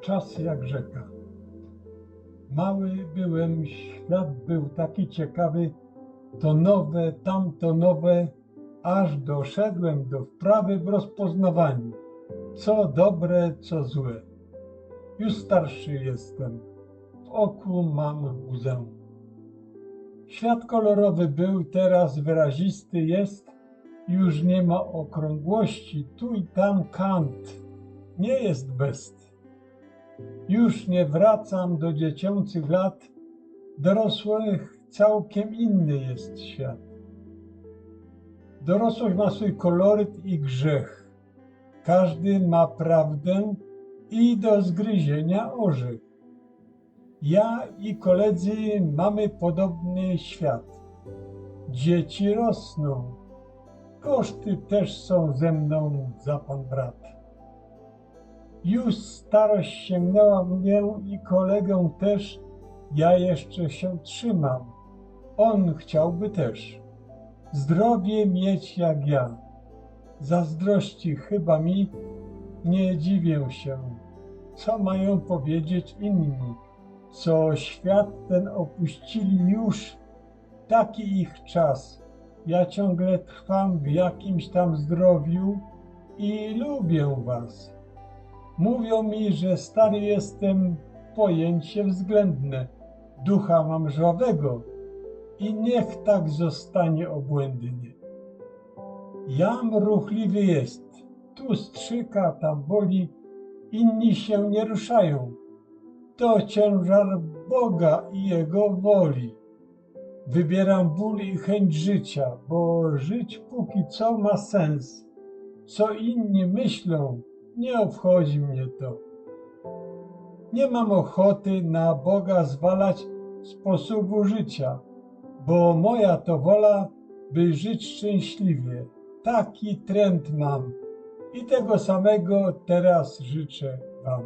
czas jak rzeka. Mały byłem, świat był taki ciekawy, to nowe, tamto nowe, aż doszedłem do wprawy w rozpoznawaniu, co dobre, co złe. Już starszy jestem, w oku mam łzę. Świat kolorowy był, teraz wyrazisty jest, już nie ma okrągłości, tu i tam kant, nie jest best. Już nie wracam do dziecięcych lat, dorosłych całkiem inny jest świat. Dorosłość ma swój koloryt i grzech. Każdy ma prawdę i do zgryzienia orzech. Ja i koledzy mamy podobny świat. Dzieci rosną. Koszty też są ze mną za pan brat. Już starość sięgnęła mnie i kolegę też. Ja jeszcze się trzymam. On chciałby też zdrowie mieć jak ja. Zazdrości chyba mi, nie dziwię się, co mają powiedzieć inni, co świat ten opuścili już, taki ich czas. Ja ciągle trwam w jakimś tam zdrowiu i lubię was. Mówią mi, że stary jestem, pojęcie względne, ducha mam żwawego, i niech tak zostanie obłędnie. Jam ruchliwy jest, tu strzyka, tam boli, inni się nie ruszają. To ciężar Boga i Jego woli. Wybieram ból i chęć życia, bo żyć póki co ma sens. Co inni myślą, nie obchodzi mnie to. Nie mam ochoty na Boga zwalać sposobu życia bo moja to wola, by żyć szczęśliwie. Taki trend mam i tego samego teraz życzę Wam.